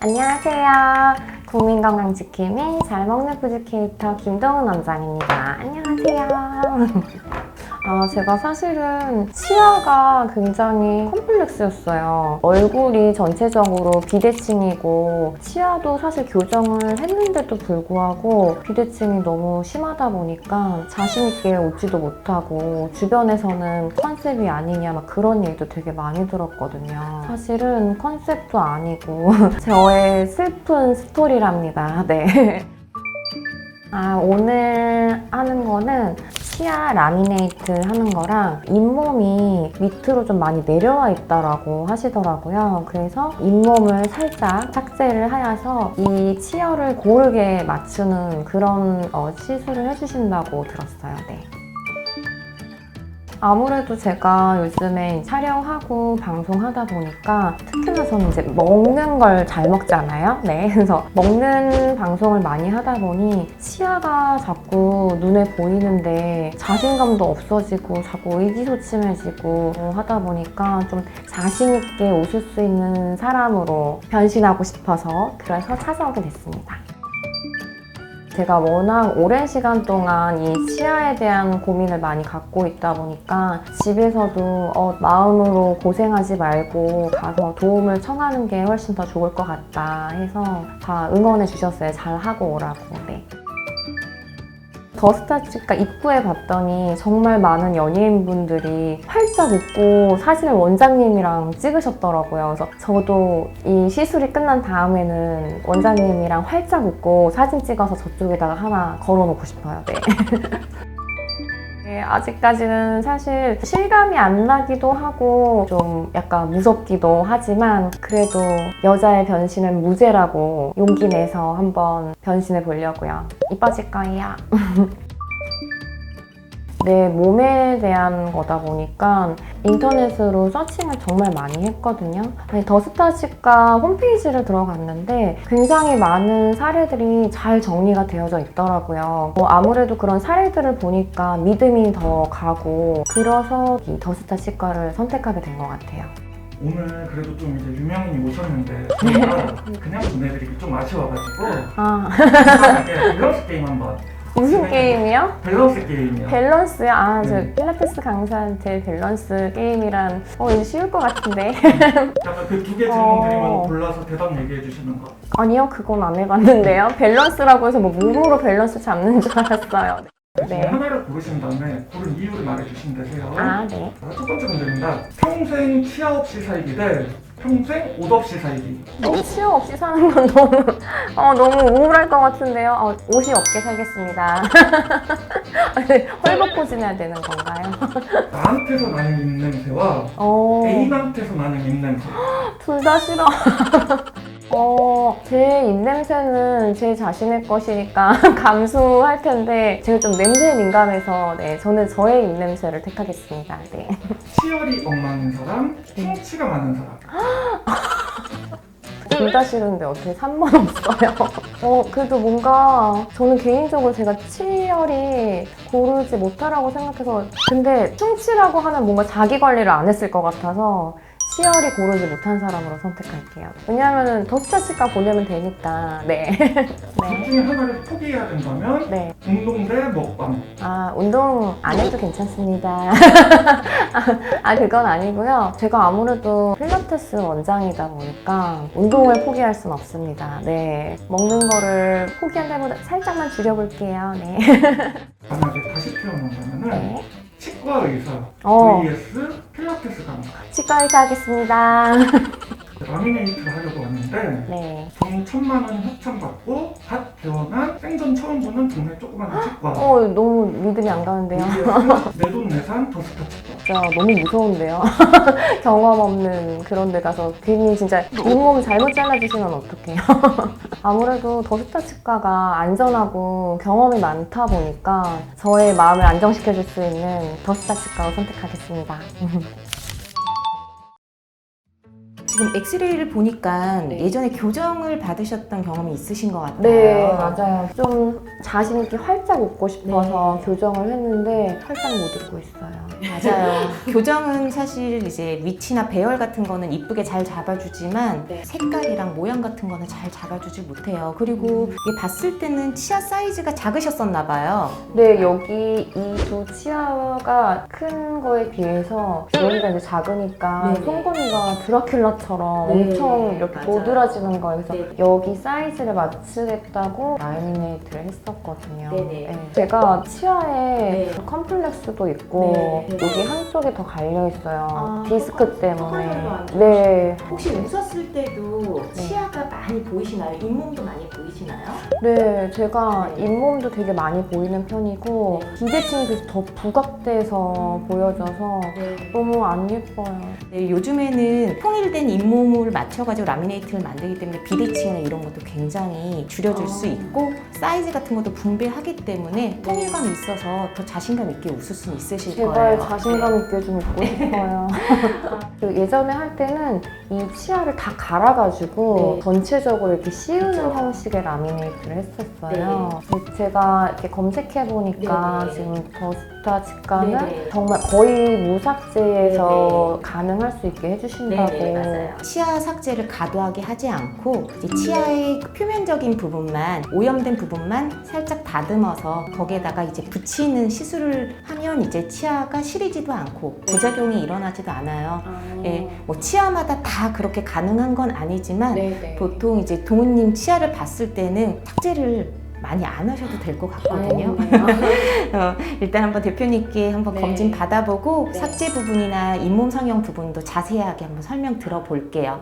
안녕하세요. 국민건강지킴이 잘 먹는 푸드 캐릭터 김동은 원장입니다. 안녕하세요. 아, 제가 사실은 치아가 굉장히 컴플렉스였어요. 얼굴이 전체적으로 비대칭이고 치아도 사실 교정을 했는데도 불구하고 비대칭이 너무 심하다 보니까 자신있게 웃지도 못하고 주변에서는 컨셉이 아니냐 막 그런 얘기도 되게 많이 들었거든요. 사실은 컨셉도 아니고 저의 슬픈 스토리랍니다. 네. 아, 오늘 하는 거는 치아 라미네이트 하는 거랑 잇몸이 밑으로 좀 많이 내려와 있다라고 하시더라고요. 그래서 잇몸을 살짝 삭제를 하여서 이 치열을 고르게 맞추는 그런 어, 시술을 해주신다고 들었어요. 네. 아무래도 제가 요즘에 촬영하고 방송하다 보니까 특히나 저는 이제 먹는 걸 잘 먹잖아요. 네. 그래서 먹는 방송을 많이 하다 보니 치아가 자꾸 눈에 보이는데 자신감도 없어지고 자꾸 의기소침해지고 하다 보니까 좀 자신있게 웃을 수 있는 사람으로 변신하고 싶어서 그래서 찾아오게 됐습니다. 제가 워낙 오랜 시간 동안 이 치아에 대한 고민을 많이 갖고 있다 보니까 집에서도 어, 마음으로 고생하지 말고 가서 도움을 청하는 게 훨씬 더 좋을 것 같다 해서 다 응원해 주셨어요. 잘 하고 오라고. 네. 더스타 치과 입구에 봤더니 정말 많은 연예인분들이 활짝 웃고 사진을 원장님이랑 찍으셨더라고요. 그래서 저도 이 시술이 끝난 다음에는 원장님이랑 활짝 웃고 사진 찍어서 저쪽에다가 하나 걸어놓고 싶어요. 네. 네, 아직까지는 사실 실감이 안 나기도 하고 좀 약간 무섭기도 하지만 그래도 여자의 변신은 무죄라고 용기 내서 한번 변신해 보려고요. 이뻐질 거예요. 내 몸에 대한 거다 보니까 인터넷으로 서칭을 정말 많이 했거든요. 아니, 더스타 치과 홈페이지를 들어갔는데 굉장히 많은 사례들이 잘 정리가 되어져 있더라고요. 뭐 아무래도 그런 사례들을 보니까 믿음이 더 가고 그래서 이 더스타 치과를 선택하게 된 것 같아요. 오늘 그래도 좀 이제 유명인이 오셨는데 저희가 그냥 보내드리기 좀 아쉬워가지고 아 게임 한번 무슨 게임이요? 밸런스 게임이요 밸런스요? 아, 저 네. 필라테스 강사한테 밸런스 게임이란 어, 이거 쉬울 것 같은데. 약간 그 두 개 질문 어. 드리면 골라서 대답 얘기해 주시는 거 아니요, 그건 안 해봤는데요. 밸런스라고 해서 뭐 몸으로 밸런스 잡는 줄 알았어요. 그 중에 네. 하나를 고르신 다음에 고른 이유를 말해 주시면 되세요 아, 네. 자, 첫 번째 문제입니다 평생 치아 없이 살기 대 평생 옷 없이 살기 어, 치아 없이 사는 건 너무, 어, 너무 우울할 것 같은데요. 어, 옷이 없게 살겠습니다. 아니, 헐벗고 지내야 되는 건가요? 나한테서 나는 입냄새와 어, 애인한테서 나는 입냄새 둘 다 싫어. 어, 제 입냄새는 제 자신의 것이니까 감수할 텐데, 제가 좀 냄새에 민감해서, 네, 저는 저의 입냄새를 택하겠습니다. 네. 치열이 엉망인 사람 충치가 많은 사람 둘다 싫은데 어떻게 3번 없어요? 어, 그래도 뭔가 저는 개인적으로 제가 치열이 고르지 못하라고 생각해서 근데 충치라고 하면 뭔가 자기 관리를 안 했을 것 같아서 치열이 고르지 못한 사람으로 선택할게요. 왜냐하면 더스타 치과 보내면 되니까. 네. 둘 네. 중에 하나를 포기해야 된다면 네. 운동 대 먹방 아, 운동 안 해도 괜찮습니다. 아, 그건 아니고요. 제가 아무래도 필라테스 원장이다 보니까 운동을 포기할 순 없습니다. 네. 먹는 거를 포기한다보다 살짝만 줄여볼게요. 네. 만약에 다시 태어난다면 네. 치과 의사 어. vs 필라테스 강사 치과 의사 하겠습니다. 라미네이트를 하려고 왔는데 네. 돈 천만 원 협찬 받고 갓 태어난 생전 처음 보는 동네 조그마한 치과 어, 너무 믿음이 안 가는데요. vs 내돈 내산 더스타 치과 진짜 너무 무서운데요. 경험 없는 그런 데 가서 괜히 진짜 잇몸 잘못 잘라주시면 어떡해요. 아무래도 더스타 치과가 안전하고 경험이 많다 보니까 저의 마음을 안정시켜줄 수 있는 더스타 치과を선택하겠습니다. 지금 엑스레이를 보니까 네. 예전에 교정을 받으셨던 경험이 있으신 것 같아요. 네, 맞아요. 좀 자신 있게 활짝 웃고 싶어서 네. 교정을 했는데 활짝 못 웃고 있어요. 맞아요. 교정은 사실 이제 위치나 배열 같은 거는 이쁘게 잘 잡아주지만 네. 색깔이랑 모양 같은 거는 잘 잡아주지 못해요. 그리고 이게 봤을 때는 치아 사이즈가 작으셨었나 봐요. 네, 여기 이 두 치아가 큰 거에 비해서 여기가 이제 작으니까 네네. 송곳니가 드라큘라처럼 네, 엄청 이렇게 맞아요. 도드라지는. 그래서 네. 여기 사이즈를 맞추겠다고 라미네이트를 했었거든요. 네 네. 네. 제가 치아에 네. 컴플렉스도 있고 네. 여기 한쪽이 더 갈려 있어요. 아, 디스크 턱- 때문에. 네. 혹시 웃었을 때도 네. 치아가 많이 보이시나요? 잇몸도 많이 보이시나요? 네, 제가 네. 잇몸도 되게 많이 보이는 편이고 그래서 더 부각돼서 보여져서 너무 안 예뻐요. 네, 요즘에는 통일된 잇몸을 맞춰가지고 라미네이트를 만들기 때문에 비대칭이나 이런 것도 굉장히 줄여줄 아. 수 있고 사이즈 같은 것도 분배하기 때문에 통일감이 있어서 더 자신감 있게 웃을 수 있으실 제발 자신감 있게 좀 웃고 싶어요. 그 예전에 할 때는 이 치아를 다 갈아가지고 네. 전체적으로 이렇게 씌우는 그쵸. 형식의 라미네이트를 했었어요. 근데 제가 이렇게 검색해 보니까 네네. 지금 더 스타 직관은 네네. 정말 거의 무삭제에서 가능할 수 있게 해주신다고. 네, 치아 삭제를 과도하게 하지 않고 이제 치아의 그 표면적인 부분만 오염된 부분만 살짝 다듬어서 거기에다가 이제 붙이는 시술을 하면 이제 치아가 시리지도 않고 부작용이 일어나지도 않아요. 예, 뭐 치아마다 다 그렇게 가능한 건 아니지만 네네. 보통 이제 동우님 치아를 봤을 때는 삭제를 많이 안 하셔도 될 것 같거든요. 어, 일단 한번 대표님께 한번 네. 검진 받아보고 네. 삭제 부분이나 잇몸 성형 부분도 자세하게 한번 설명 들어볼게요.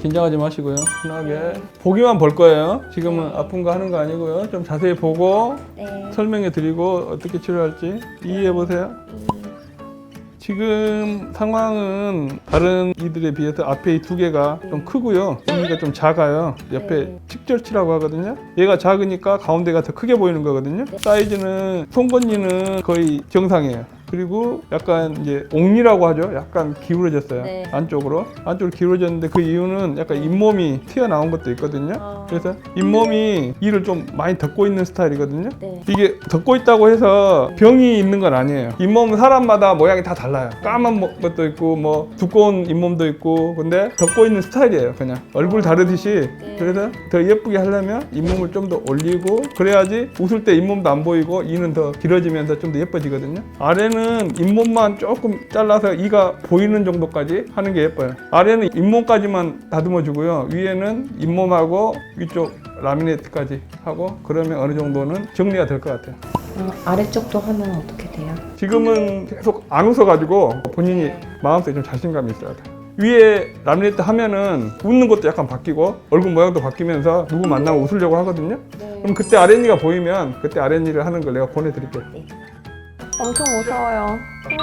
긴장하지 마시고요. 편하게 보기만 볼 거예요. 지금은 아픈 거 하는 거 아니고요. 좀 자세히 보고 네. 설명해 드리고 어떻게 치료할지 이해해 보세요. 지금 상황은 다른 이들에 비해서 앞에 이 두 개가 좀 크고요. 여기가 좀 작아요. 옆에 네. 측절치라고 하거든요. 얘가 작으니까 가운데가 더 크게 보이는 거거든요. 사이즈는 송곳니는 거의 정상이에요. 그리고 약간 이제 옥니라고 하죠. 약간 기울어졌어요. 네. 안쪽으로. 안쪽으로 기울어졌는데 그 이유는 약간 잇몸이 튀어나온 것도 있거든요. 어. 그래서 잇몸이 이를 좀 많이 덮고 있는 스타일이거든요. 네. 이게 덮고 있다고 해서 병이 있는 건 아니에요. 잇몸은 사람마다 모양이 다 달라요. 까만 모- 것도 있고 뭐 두꺼운 잇몸도 있고 근데 덮고 있는 스타일이에요. 그냥 얼굴 다르듯이 그래서 더 예쁘게 하려면 잇몸을 좀 더 올리고 그래야지 웃을 때 잇몸도 안 보이고 이는 더 길어지면서 좀 더 예뻐지거든요. 아래는 잇몸만 조금 잘라서 이가 보이는 정도까지 하는 게 예뻐요. 아래는 잇몸까지만 다듬어 주고요. 위에는 잇몸하고 위쪽 라미네이트까지 하고 그러면 어느 정도는 정리가 될 것 같아요. 어, 아래쪽도 하면 어떻게 돼요? 지금은 계속 안 웃어가지고 본인이 마음속에 좀 자신감이 있어야 돼. 위에 라미네이트 하면은 웃는 것도 약간 바뀌고 얼굴 모양도 바뀌면서 누구 만나면 웃으려고 하거든요. 그럼 그때 아랫니가 보이면 그때 아랫니를 하는 걸 내가 보내드릴게요. 엄청 무서워요. 음,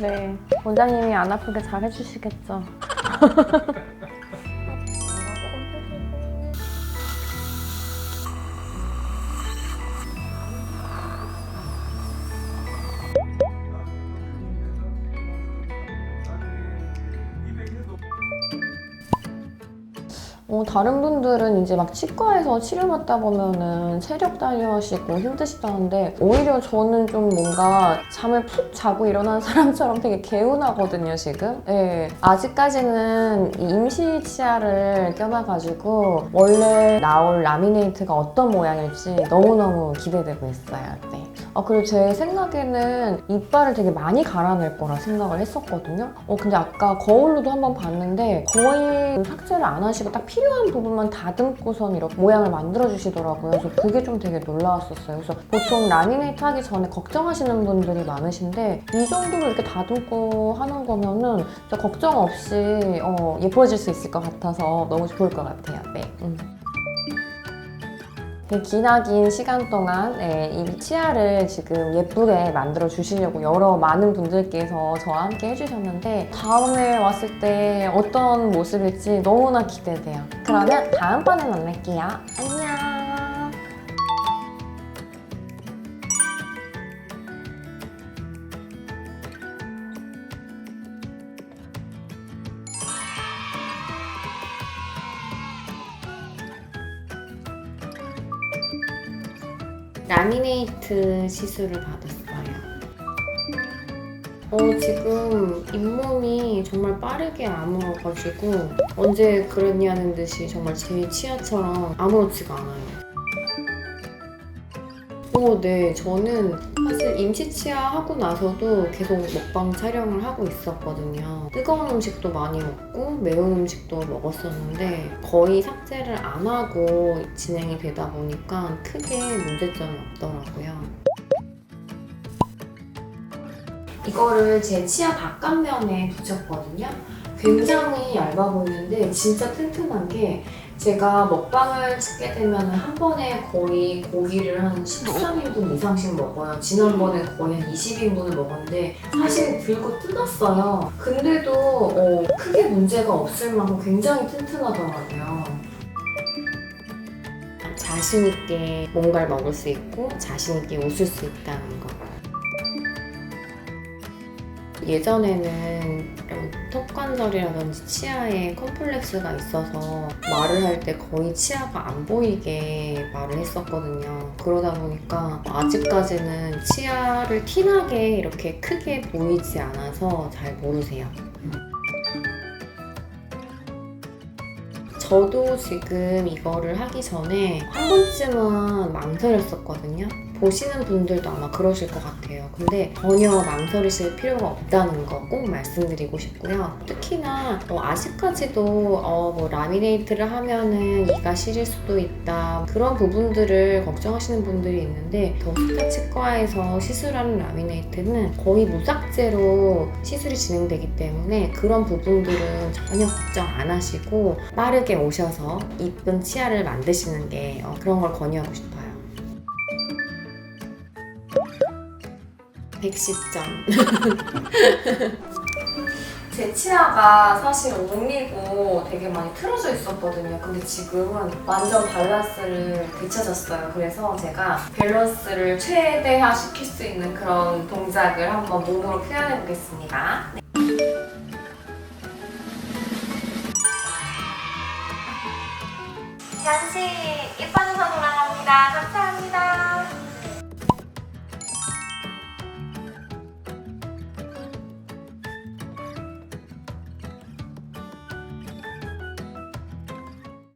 네. 원장님이 안 아프게 잘 해주시겠죠. 어, 다른 분들은 이제 막 치과에서 치료받다 보면은 체력 단련하시고 힘드시다는데 오히려 저는 좀 뭔가 잠을 푹 자고 일어난 사람처럼 되게 개운하거든요, 지금. 예. 아직까지는 이 임시 치아를 껴놔가지고 원래 나올 라미네이트가 어떤 모양일지 너무너무 기대되고 있어요. 네. 아, 그리고 제 생각에는 이빨을 되게 많이 갈아낼 거라 생각을 했었거든요. 어, 근데 아까 거울로도 한번 봤는데 거의 삭제를 안 하시고 딱 필요한 부분만 다듬고선 이렇게 모양을 만들어 주시더라고요. 그래서 그게 좀 되게 놀라웠었어요. 그래서 보통 라미네이트 하기 전에 걱정하시는 분들이 많으신데 이 정도로 이렇게 다듬고 하는 거면은 걱정 없이 어, 예뻐질 수 있을 것 같아서 너무 좋을 것 같아요. 네. 음. 그 기나긴 시간 동안 네, 이 치아를 지금 예쁘게 만들어 주시려고 여러 많은 분들께서 저와 함께 해주셨는데 다음에 왔을 때 어떤 모습일지 너무나 기대돼요. 그러면 다음번에 만날게요. 안녕. 라미네이트 시술을 받았어요. 어, 지금 잇몸이 정말 빠르게 아물어가지고 언제 그랬냐는 듯이 정말 제 치아처럼 아무렇지가 않아요. 어, 네. 저는 사실 임시 치아 하고 나서도 계속 먹방 촬영을 하고 있었거든요. 뜨거운 음식도 많이 먹고 매운 음식도 먹었었는데 거의 삭제를 안 하고 진행이 되다 보니까 크게 문제점이 없더라고요. 이거를 제 치아 바깥면에 붙였거든요. 굉장히 얇아 보이는데 진짜 튼튼한 게 제가 먹방을 찍게 되면 한 번에 거의 고기를 한 13인분 이상씩 먹어요. 지난번에 거의 한 20인분을 먹었는데 사실 들고 뜯었어요. 근데도 어, 크게 문제가 없을 만큼 굉장히 튼튼하더라고요. 자신 있게 뭔가를 먹을 수 있고 자신 있게 웃을 수 있다는 거. 예전에는 이런 턱관절이라든지 치아에 컴플렉스가 있어서 말을 할 때 거의 치아가 안 보이게 말을 했었거든요. 그러다 보니까 아직까지는 치아를 티나게 이렇게 크게 보이지 않아서 잘 모르세요. 저도 지금 이거를 하기 전에 한 번쯤은 망설였었거든요. 보시는 분들도 아마 그러실 것 같아요. 근데 전혀 망설이실 필요가 없다는 거 꼭 말씀드리고 싶고요. 특히나 어, 아직까지도 어, 뭐 라미네이트를 하면은 이가 시릴 수도 있다. 그런 부분들을 걱정하시는 분들이 있는데 더스타 치과에서 시술하는 라미네이트는 거의 무삭제로 시술이 진행되기 때문에 그런 부분들은 전혀 걱정 안 하시고 빠르게 오셔서 이쁜 치아를 만드시는 게 어, 그런 걸 권유하고 싶어요. 110점. 제 치아가 사실 옹이고 되게 많이 틀어져 있었거든요. 근데 지금은 완전 밸런스를 되찾았어요. 그래서 제가 밸런스를 최대화 시킬 수 있는 그런 동작을 한번 몸으로 표현해 보겠습니다. 네. 간식 예뻐져서 돌아갑니다. 감사합니다.